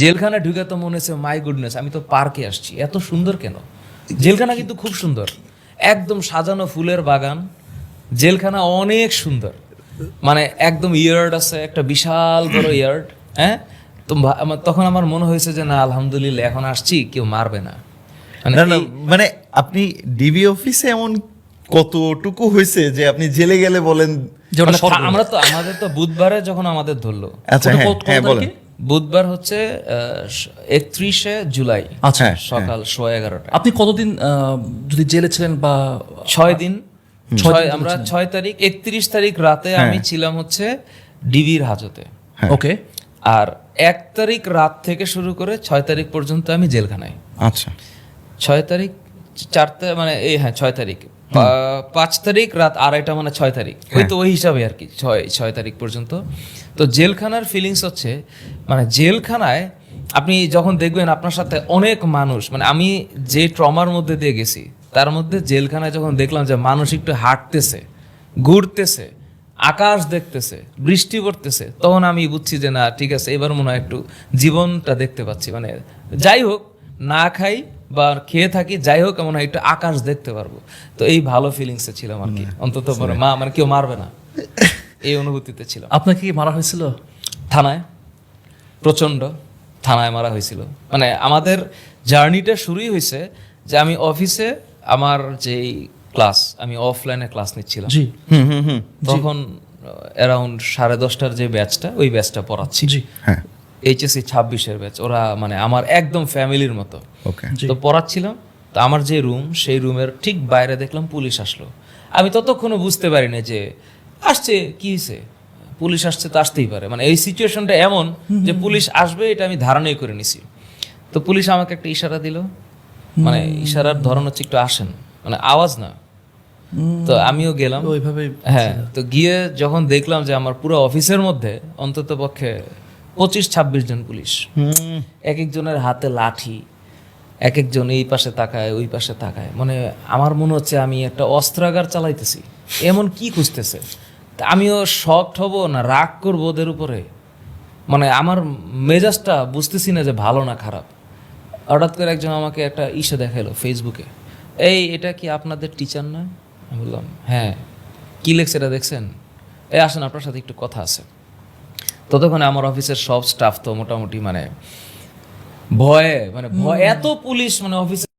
জেলখানা ঢুকে তো মনে হচ্ছে মাই গুডনেস আমি তো পার্কে আসছি। এত সুন্দর কেন? জেলখানা কিন্তু খুব সুন্দর। একদম সাজানো ফুলের বাগান। জেলখানা অনেক সুন্দর। মানে একদম ইয়ার্ড আছে একটা বিশাল বড় ইয়ার্ড হ্যাঁ? তো তখন আমার মনে হয়েছে যে না আলহামদুলিল্লাহ এখন আসছি কেউ মারবে না। মানে মানে আপনি ডিবি অফিসে এমন কতটুকু হয়েছে যে আপনি জেলে গেলে বলেন। আমরা তো আমাদের তো বুধবারে যখন আমাদের ধরলো। আচ্ছা হ্যাঁ হ্যাঁ বলেন? বুধবার হচ্ছে একত্রিশে জুলাই আচ্ছা হ্যাঁ, সকাল সোয়া এগারোটা আপনি কতদিন যদি জেলে ছিলেন বা ছয় দিন। ছয় ছয় আমরা ছয় তারিখ একত্রিশ তারিখ রাতে হ্যাঁ। আমি ছিলাম হচ্ছে ডিবির হাজতে। হ্যাঁ। ওকে। আর এক তারিখ রাত থেকে শুরু করে ছয় তারিখ পর্যন্ত আমি জেলখানায়। আচ্ছা। ছয় তারিখ চার মানে এই হ্যাঁ ছয় তারিখ। পাঁচ তারিখ রাত আড়াইটা মানে ছয় তারিখ। ওই তো ওই হিসাবে আর কি ছয় ছয় তারিখ পর্যন্ত। তো জেলখানার ফিলিংস হচ্ছে মানে জেলখানায় আপনি যখন দেখবেন আপনার সাথে অনেক মানুষ মানে আমি যে ট্রমার মধ্যে দিয়ে গেছি তার মধ্যে জেলখানায় যখন দেখলাম যে মানুষ একটু হাঁটতেছে ঘুরতেছে আকাশ দেখতেছে বৃষ্টি পড়তেছে তখন আমি বুঝছি যে না ঠিক আছে এবার মনে হয় একটু জীবনটা দেখতে পাচ্ছি। মানে যাই হোক না খাই বা খেয়ে থাকি যাই হোক এমন হয় একটু আকাশ দেখতে পারব। তো এই ভালো ফিলিংসে ছিলাম আর কি। অন্তত মানে মা মানে কেউ মারবে না। এই অনুভূতিতে ছিল আপনাকে কি মারা হয়েছিল? থানায়। প্রচণ্ড থানায় মারা হয়েছিল। মানে আমাদের জার্নিটা শুরুই হয়েছে যে আমি অফিসে আমার যেই ক্লাস আমি অফলাইনে ক্লাস নিচ্ছিলাম। জি। হুম হুম হুম। তখন অ্যারাউন্ড সাড়ে দশটার যে ব্যাচটা ওই ব্যাচটা পড়াচ্ছি। জি। হ্যাঁ। এইচএসসি ছাব্বিশের ব্যাচ ওরা মানে আমার একদম ফ্যামিলির মতো। তো পড়াচ্ছিলাম তো আমার যে রুম সেই রুমের ঠিক বাইরে দেখলাম পুলিশ আসলো। আমি ততক্ষণও বুঝতে পারিনি যে আসছে কি হয়েছে পুলিশ আসছে তো আসতেই পারে। মানে এই সিচুয়েশনটা এমন যে পুলিশ আসবে এটা আমি ধারণাই করে নিছি। তো পুলিশ আমাকে একটা ইশারা দিল। মানে ইশারার ধরন হচ্ছে একটু আসেন। মানে আওয়াজ না। তো আমিও গেলাম। ওইভাবে হ্যাঁ তো গিয়ে যখন দেখলাম যে আমার পুরো অফিসের মধ্যে অন্তত পক্ষে পঁচিশ ছাব্বিশ জন পুলিশ। এক একজনের হাতে লাঠি এক একজন এই পাশে তাকায় ওই পাশে তাকায়। মানে আমার মনে হচ্ছে আমি একটা অস্ত্রাগার চালাইতেছি। এমন কি খুঁজতেছে? আমিও শকড হব না রাগ করব ওদের উপরে? মানে আমার মেজাজটা বুঝতেছি না যে ভালো না খারাপ। হঠাৎ করে একজন আমাকে একটা ইসে দেখাল ফেসবুকে। এই এটা কি আপনাদের টিচার না আমি বললাম হ্যাঁ। কি লেখছে এটা দেখছেন? এই আসেন আপনার সাথে একটু কথা আছে। ততক্ষণে আমার অফিসের সব স্টাফ তো মোটামুটি মানে ভয়ে মানে ভয় এত পুলিশ মানে অফিসে